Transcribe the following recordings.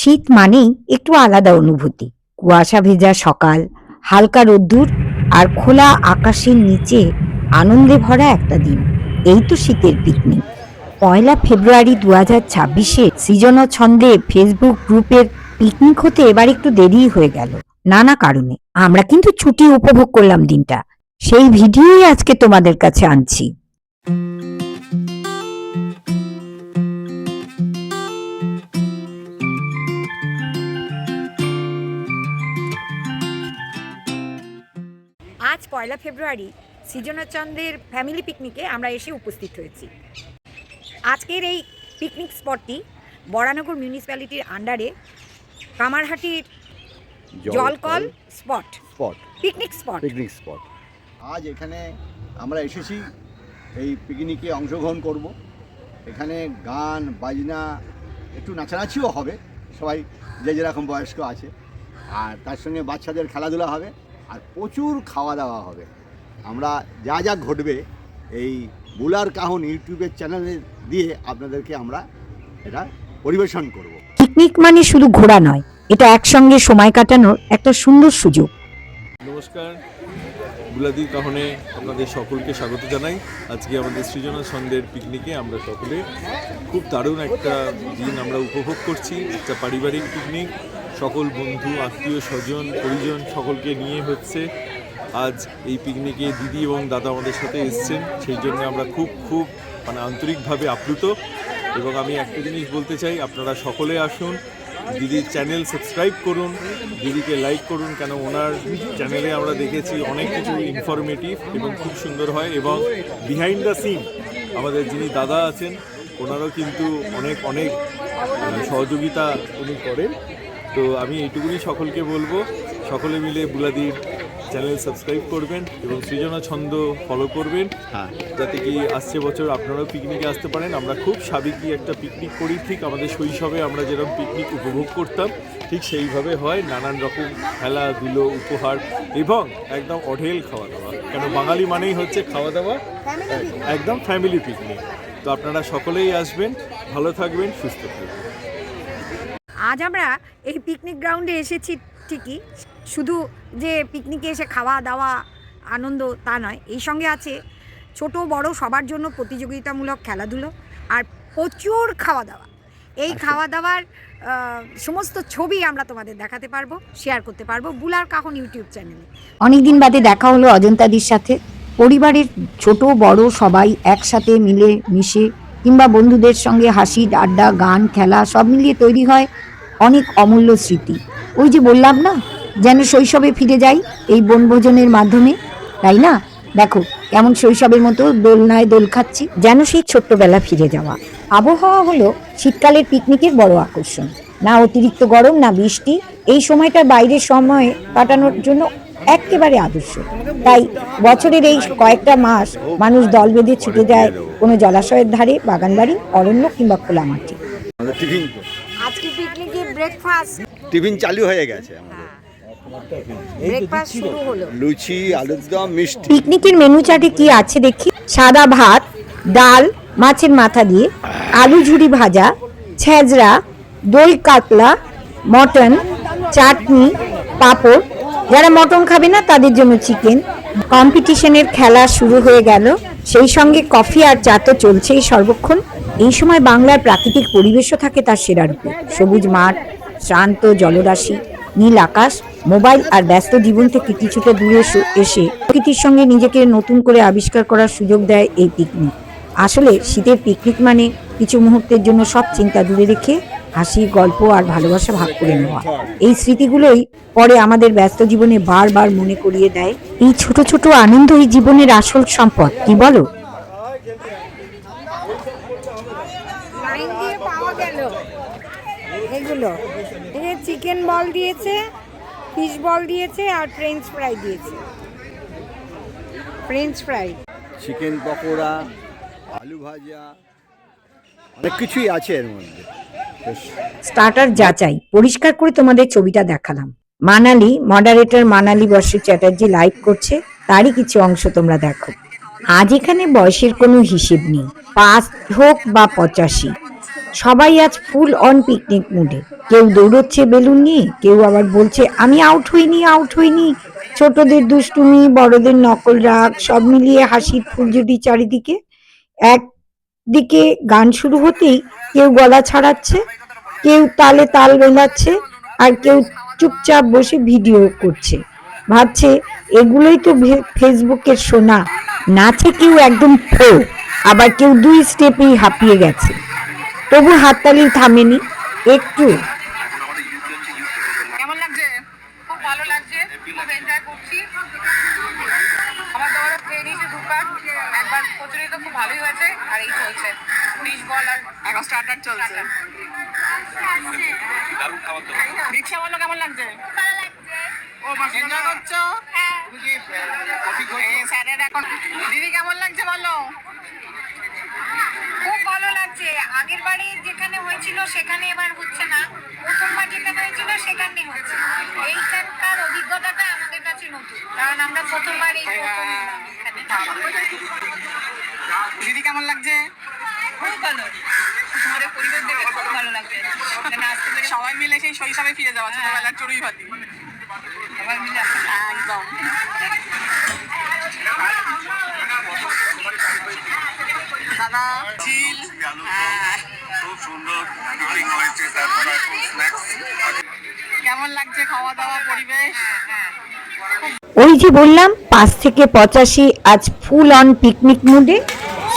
শীত মানেই একটু আলাদা অনুভূতি। কুয়াশা ভেজা সকাল, হালকা রোদ্দুর আর খোলা আকাশের নিচে আনন্দে ভরা একটা দিন। এই তো শীতের পিকনিক পয়লা ফেব্রুয়ারি দু হাজার ছাব্বিশে সৃজন ছন্দে ফেসবুক গ্রুপের পিকনিক হতে এবার একটু দেরি হয়ে গেল। নানা কারণে। আমরা কিন্তু ছুটি উপভোগ করলাম দিনটা। সেই ভিডিওই আজকে তোমাদের কাছে আনছি। আজ পয়লা ফেব্রুয়ারি সৃজনচন্দ্রের ফ্যামিলি পিকনিকে আমরা এসে উপস্থিত হয়েছি। আজকের এই পিকনিক স্পটটি বরানগর মিউনিসিপ্যালিটির আন্ডারে কামারহাটির জলকল spot. Spot. Picnic spot. Picnic spot. আজ এখানে আমরা এসেছি এই পিকনিকে অংশগ্রহণ করব। এখানে গান বাজনা একটু নাচানাচিও হবে সবাই যে যেরকম বয়স্ক আছে। আর তার সঙ্গে বাচ্চাদের খেলাধুলা হবে। আর প্রচুর খাওয়া দাওয়া হবে। আমরা যা যা ঘটবে এই বুলার কাহন ইউটিউবের চ্যানেলে দিয়ে আপনাদেরকে আমরা এটা পরিবেশন করব। পিকনিক মানে শুধু ঘোরা নয় এটা একসঙ্গে সময় কাটানোর একটা সুন্দর সুযোগ। নমস্কার বুলাদির কাহনে আপনাদের সকলকে স্বাগত জানাই। আজকে আমাদের সৃজনা ছন্দের পিকনিকে আমরা সকলে খুব দারুণ একটা দিন আমরা উপভোগ করছি একটা পারিবারিক পিকনিক। সকল বন্ধু, আত্মীয় স্বজন, পরিজন সকলকে নিয়ে হচ্ছে আজ এই পিকনিকে দিদি এবং দাদা আমাদের সাথে এসছেন। সেই জন্য আমরা খুব খুব মানে আন্তরিকভাবে আপ্লুত। এবং আমি একটা জিনিস বলতে চাই, আপনারা সকলে আসুন, দিদির চ্যানেল সাবস্ক্রাইব করুন, দিদিকে লাইক করুন, কেন ওনার চ্যানেলে আমরা দেখেছি অনেক কিছু ইনফরমেটিভ এবং খুব সুন্দর হয়। এবং বিহাইন্ড দ্য সিন আমাদের যিনি দাদা আছেন, ওনারও কিন্তু অনেক অনেক সহযোগিতা উনি করেন। তো আমি এইটুকুনি সকলকে বলব সকলে মিলে বুলাদির চ্যানেল সাবস্ক্রাইব করবেন এবং সৃজনা ছন্দ ফলো করবেন। হ্যাঁ। যাতে কি আসছে বছর আপনারাও পিকনিকে আসতে পারেন। আমরা খুব সাবেকি একটা পিকনিক করি ঠিক আমাদের শৈশবে আমরা যেরকম পিকনিক উপভোগ করতাম ঠিক সেইভাবে হয়। নানান রকম খেলাধুলো উপহার এবং একদম অঢেল খাওয়া দাওয়া কেন বাঙালি মানেই হচ্ছে খাওয়া দাওয়া একদম ফ্যামিলি পিকনিক তো আপনারা সকলেই আসবেন ভালো থাকবেন সুস্থ থাকবেন। আজ আমরা এই পিকনিক গ্রাউন্ডে এসেছি ঠিকই। শুধু যে পিকনিকে এসে খাওয়া দাওয়া আনন্দ তা নয় এই সঙ্গে আছে ছোট বড় সবার জন্য প্রতিযোগিতামূলক খেলাধুলো আর প্রচুর খাওয়া দাওয়া। এই খাওয়া দাওয়ার সমস্ত ছবি আমরা তোমাদের দেখাতে পারব শেয়ার করতে পারব বুলার কাহন ইউটিউব চ্যানেলে। অনেকদিন বাদে দেখা হলো অজন্তাদির সাথে। পরিবারের ছোট বড় সবাই একসাথে মিলে মিশে কিংবা বন্ধুদের সঙ্গে হাসি আড্ডা গান খেলা সব মিলিয়ে তৈরি হয় অনেক অমূল্য স্মৃতি। ওই যে বললাম না যেন শৈশবে ফিরে যাই এই বনভোজনের মাধ্যমে তাই না? দেখো কেমন শৈশবের মতো দোলনায় দোল খাচ্ছি যেন সেই ছোট্টবেলা ফিরে যাওয়া। আবহাওয়া হলো শীতকালের পিকনিকের বড় আকর্ষণ। না অতিরিক্ত গরম না বৃষ্টি এই সময়টা বাইরের সময় কাটানোর জন্য একেবারে আদর্শ। তাই বছরের এই কয়েকটা মাস মানুষ দল বেঁধে ছুটে যায় কোনো জলাশয়ের ধারে বাগানবাড়ি অরণ্য কিংবা খোলা মাঠে। আজকে পিকনিকে ব্রেকফাস্ট টিফিন চালু হয়ে গেছে আমাদের। ব্রেকফাস্ট শুরু হলো। লুচি আলুর দম মিষ্টি। পিকনিকের মেনু চার্টে কি আছে দেখি? সাদা ভাত ডাল মাছের মাথা দিয়ে আলু ঝুরি ভাজা ছেজরা দই কাতলা মটন চাটনি পাঁপড়। যারা মটন খাবে না তাদের জন্য চিকেন কম্পিটিশনের খেলা শুরু হয়ে গেল। সেই সঙ্গে কফি আর চা তো চলছেই সর্বক্ষণ। এই সময় বাংলার প্রাকৃতিক পরিবেশও থাকে তার সেরা রূপে সবুজ মাঠ, শ্রান্ত জলরাশি, নীল আকাশ, মোবাইল আর ব্যস্ত জীবন থেকে কিছুটা দূরে এসে প্রকৃতির সঙ্গে নিজেকে নতুন করে আবিষ্কার করার সুযোগ দেয় এই পিকনিক। আসলে শীতের পিকনিক মানে কিছু মুহূর্তের জন্য সব চিন্তা দূরে রেখে হাসি গল্প আর ভালোবাসা ভাগ করে নেওয়া। এই স্মৃতিগুলোই পরে আমাদের ব্যস্ত জীবনে বারবার মনে করিয়ে দেয়। এই ছোট ছোট আনন্দই জীবনের আসল সম্পদ কি বলো? লাইন দিয়ে পাওয়া গেল। এগুলো। এই চিকেন বল দিয়েছে ফিশ বল দিয়েছে আর ফ্রেঞ্চ ফ্রাই দিয়েছে। ফ্রেঞ্চ ফ্রাই চিকেন পকোড়া আলু ভাজা অনেক কিছুই আছে এর মধ্যে। স্টার্টার যাচাই পরিষ্কার করে তোমাদের ছবিটা দেখালাম। মানালি মডারেটর মানালি বর্ষ চ্যাটার্জি লাইভ করছে। তারই কিছু অংশ তোমরা দেখো। আজ এখানে বয়সের কোনো হিসেব নেই। পাঁচ হোক বা পঁচাশি। সবাই আজ ফুল অন পিকনিক মুডে কেউ দৌড়চ্ছে বেলুন নিয়ে, কেউ আবার বলছে, আমি আউট হইনি আউট হইনি। ছোটদের দুষ্টুমি, বড়দের নকল রাগ, সব মিলিয়ে হাসির ফুলঝুটি চারিদিকে একদিকে গান শুরু হতেই কেউ গলা ছাড়াচ্ছে, কেউ তালে তাল মেলাচ্ছে আর কেউ চুপচাপ বসে ভিডিও করছে। ভাবছে, এগুলোই তো ফেসবুকের শোনা নাচে কেউ একদম ফো আবার কেউ দুই স্টেপেই হাঁপিয়ে গেছে। তবু হাততালি থামেনি। একটু কেমন লাগছে খুব ভালো লাগছে খুব এনজয় করছি আমার দাবারও খেয়ে নিয়েছি দুবার একবার কচুরি তো খুব ভালোই হয়েছে আর এই চলছে। ফিশ বল আর এখন স্টার্টার চলছে। রিক্সা বলো কেমন লাগছে? ও এনজয় করছ? স্যারের এখন দিদি কেমন লাগছে বলো? খুব ভালো লাগছে। আগের বারে যেখানে হয়েছিল সেখানে এবার হচ্ছে না। প্রথমবার যেখানে হয়েছিল সেখানে হচ্ছে। এইখানকার অভিজ্ঞতাটা আমাদের কাছে নতুন। কারণ আমরা প্রথমবার এই প্রথম এখানে দিদি কেমন লাগছে? খুব ভালো। তোমাদের পরিবেশ দেখে খুব ভালো লাগছে মানে আজকে থেকে সবাই মিলে সেই শৈশবে ফিরে যাওয়া ছোটবেলার চড়ুই ভাতি। সবাই মিলে একদম। দাদা? হ্যাঁ। খুব সুন্দর হয়েছে তারপরে কেমন লাগছে খাওয়া দাওয়া পরিবেশ? ওই যে বললাম পাঁচ থেকে পঁচাশি আজ ফুল অন পিকনিক মুডে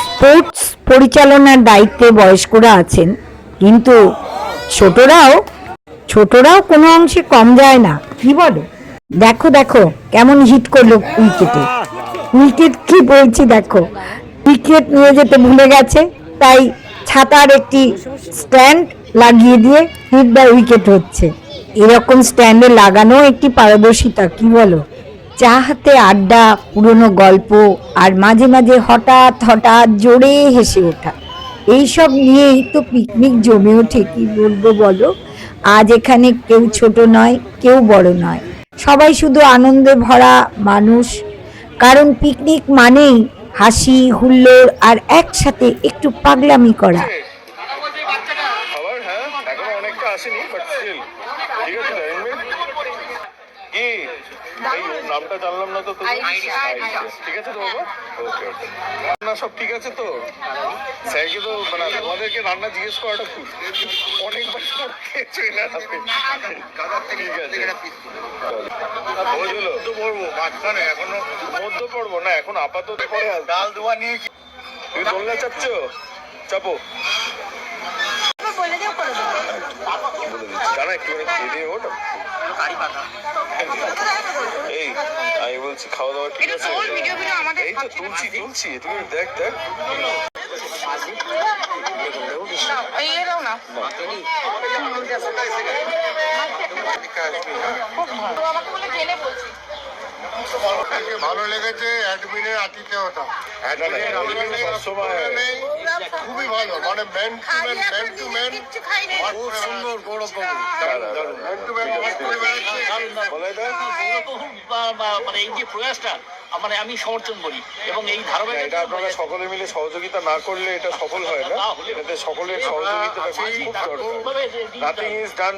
স্পোর্টস পরিচালনার দায়িত্বে বয়স্করা আছেন। কিন্তু ছোটরাও ছোটরাও কোনো অংশে কম যায় না। কি বলো? দেখো দেখো, কেমন হিট করল উইকেটে। উইকেট কি বলছি দেখো। উইকেট নিয়ে যেতে ভুলে গেছে, তাই ছাতার একটি স্ট্যান্ড লাগিয়ে দিয়ে হিট দ্য উইকেট হচ্ছে। এরকম স্ট্যান্ডে লাগানো একটি পারদর্শিতা, কি বলো? চা হাতে আড্ডা, পুরনো গল্প আর মাঝে মাঝে হঠাৎ হঠাৎ জোরে হেসে ওঠা। এইসব নিয়েই তো পিকনিক জমে ওঠে, কি বলব বলো? আজ এখানে কেউ ছোট নয়, কেউ বড় নয়। সবাই শুধু আনন্দে ভরা মানুষ। কারণ পিকনিক মানেই হাসি, হুল্লোড় আর একসাথে একটু পাগলামি করা খাবার হ্যাঁ এখনও অনেকটা আসেনি বাট স্টিল ঠিক আছে অ্যারেঞ্জমেন্ট কি এই ওর নামটা জানলাম না তো ঠিক আছে তো বাবা ওকে ওকে। রান্না সব ঠিক আছে তো? স্যারকে তো মানে তোমাদেরকে রান্না জিজ্ঞেস করাটা খুব অনেকবার খেয়েছো না ঠিক আছে। বুঝলো তো পড়ব মাঝখানে এখনও। মধ্য পড়ব না এখন আপাতত পরে ডাল দোয়া নিয়ে তুমি দোলনা চাপছো? চাপো। বলে দিচ্ছি। জানা একটু খেয়ে দিয়ে ওটা বলছি খাওয়া দাওয়া ঠিক আছে? এই তো তুলছি তুলছি তুমি দেখ দেখ। এই দাও না। আমাকে বলে জেনে বলছি ভালো লেগেছে অ্যাডমিনের আতিথেয়তা অ্যাডমিনের সবসময় খুবই ভালো মানে man to man man to man খুব সুন্দর গৌরব দারুণ, দারুণ। ম্যান টু ম্যান করে বেড়াচ্ছে বলে দেখ বা- বা- মানে এই যে প্রয়াসটা মানে আমি সমর্থন করি। এবং এই ধারাবাহিক এটা আপনারা সকলে মিলে সহযোগিতা না করলে এটা সফল হয় না। এটাতে সকলের সহযোগিতাটা খুব দরকার। নাথিং ইজ ডান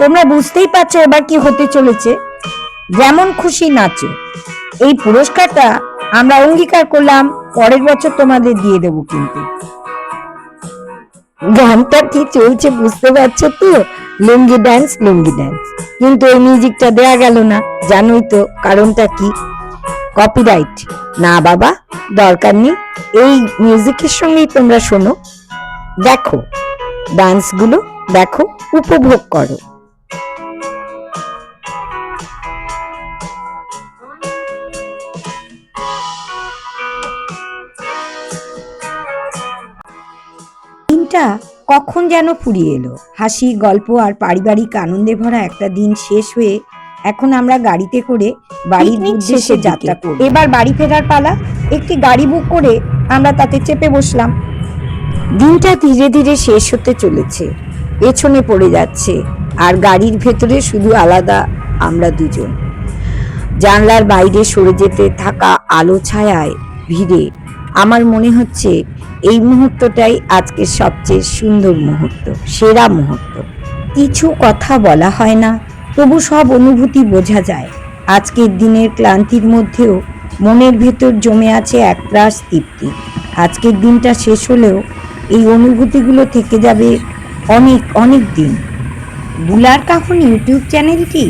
তোমরা বুঝতেই পারছ এবার কি হতে চলেছে। যেমন খুশি নাচো। এই পুরস্কারটা আমরা অঙ্গীকার করলাম, পরের বছর তোমাদের দিয়ে দেবো কিন্তু। গানটা কি চলছে বুঝতে পারছ তো? লুঙ্গি ড্যান্স লুঙ্গি ড্যান্স কিন্তু এই মিউজিকটা দেয়া গেল না, জানোই তো কারণটা কি? কপিরাইট না বাবা, দরকার নেই। এই মিউজিকের সঙ্গেই তোমরা শোনো। দেখো ডান্সগুলো দেখো, উপভোগ করো। কখন যেন ফুরিয়ে এলো। হাসি গল্প আর পারিবারিক আনন্দে ভরা একটা দিন শেষ হয়ে এখন আমরা গাড়িতে করে বাড়ির উদ্দেশ্যে যাত্রা করব। এবার বাড়ি ফেরার পালা একটি গাড়ি বুক করে আমরা তাতে চেপে বসলাম। দিনটা ধীরে ধীরে শেষ হতে চলেছে। পেছনে পড়ে যাচ্ছে আর গাড়ির ভেতরে শুধু আলাদা আমরা দুজন। জানলার বাইরে সরে যেতে থাকা আলো ছায়ায় ভিড়ে আমার মনে হচ্ছে এই মুহূর্তটাই আজকের সবচেয়ে সুন্দর মুহূর্ত, সেরা মুহূর্ত। কিছু কথা বলা হয় না, তবু সব অনুভূতি বোঝা যায়। আজকের দিনের ক্লান্তির মধ্যেও মনের ভেতর জমে আছে এক একরাশ তৃপ্তি। আজকের দিনটা শেষ হলেও এই অনুভূতিগুলো থেকে যাবে অনেক অনেক দিন। বুলার কাহন ইউটিউব চ্যানেলটি?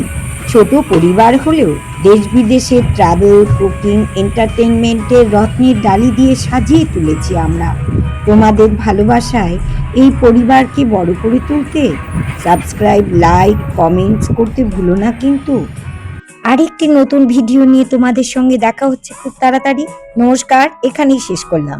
ছোট পরিবার হলেও দেশ বিদেশের ট্রাভেল কুকিং এন্টারটেনমেন্টের রত্নের ডালি দিয়ে সাজিয়ে তুলেছি আমরা। তোমাদের ভালোবাসায় এই পরিবারকে বড় করে তুলতে সাবস্ক্রাইব লাইক কমেন্টস করতে ভুলো না কিন্তু। আরেকটি নতুন ভিডিও নিয়ে তোমাদের সঙ্গে দেখা হচ্ছে খুব তাড়াতাড়ি। নমস্কার, এখানেই শেষ করলাম।